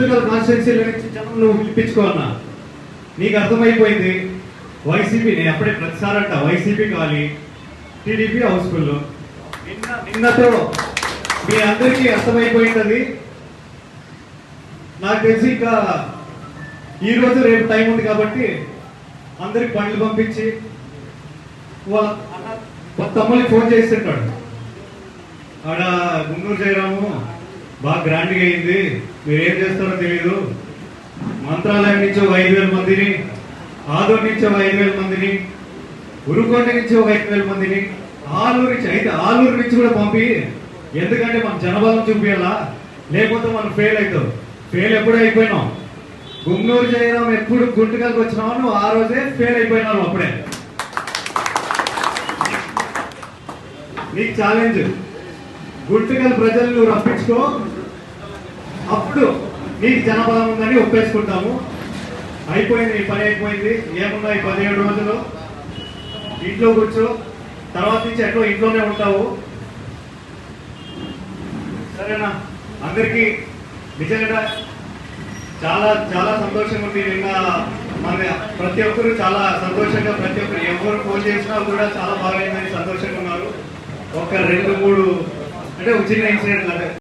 గుర్తుగల కాన్స్టిట్యున్సీల నుంచి జనం నువ్వు పిలిపించుకోవాలన్నా నీకు అర్థమైపోయింది? వైసీపీ నేను అప్పుడే ప్రతిసారి అంట వైసీపీ కావాలి. టీడీపీ హౌస్ఫుల్ నిన్న నిన్నతో మీ అందరికీ అర్థమైపోయింది నాకు తెలిసి ఇంకా ఈ రోజు రేపు టైం ఉంది కాబట్టి అందరికి బండ్లు పంపించి వాళ్ళ అన్న- వాళ్ళ తమ్ముళ్ళకి ఫోన్ చేస్తుంటాడు ఆడ గుంటూరు జయరాము బాగా గ్రాండ్గా అయింది. మీరు ఏం చేస్తారో తెలియదు మంత్రాలయం నుంచి ఒక ఐదు వేల మందిని ఆదూరు నుంచి ఒక ఐదు వేల మందిని ఉరుకోట నుంచి ఒక ఐదు వేల మందిని ఆలూరు నుంచి అయితే ఆలూరు నుంచి కూడా పంపి ఎందుకంటే మనం జనబలం చూపించాలా లేకపోతే మనం ఫెయిల్ అవుతాం. ఫెయిల్ ఎప్పుడు అయిపోయినాం. గుంగూరు జయరాం ఎప్పుడు గుంటకల్కి వచ్చినావు నువ్వు ఆ రోజే ఫెయిల్ అయిపోయినావు అప్పుడే. నీకు ఛాలెంజ్ గుంటకల్ ప్రజలు నువ్వు రప్పించుకో. అప్పుడు నీకు జనబలం ఉందని ఒప్పేసుకుంటాము. అయిపోయింది ఈ పని అయిపోయింది. ఏమున్నా ఈ పదిహేడు రోజులు. ఇంట్లో కూర్చో. తర్వాత నుంచి ఎట్లా ఇంట్లోనే ఉంటావు. సరేనా? అందరికీ నిజంగా చాలా చాలా సంతోషంగా ఉంది. నిన్న మన ప్రతి ఒక్కరు చాలా సంతోషంగా ప్రతి ఒక్కరు ఎవరు ఫోన్ చేసినా కూడా చాలా బాగా అయిందని సంతోషంగా ఉన్నారు. ఒక రెండు మూడు అంటే ఒక చిన్న ఇన్సిడెంట్ అంటే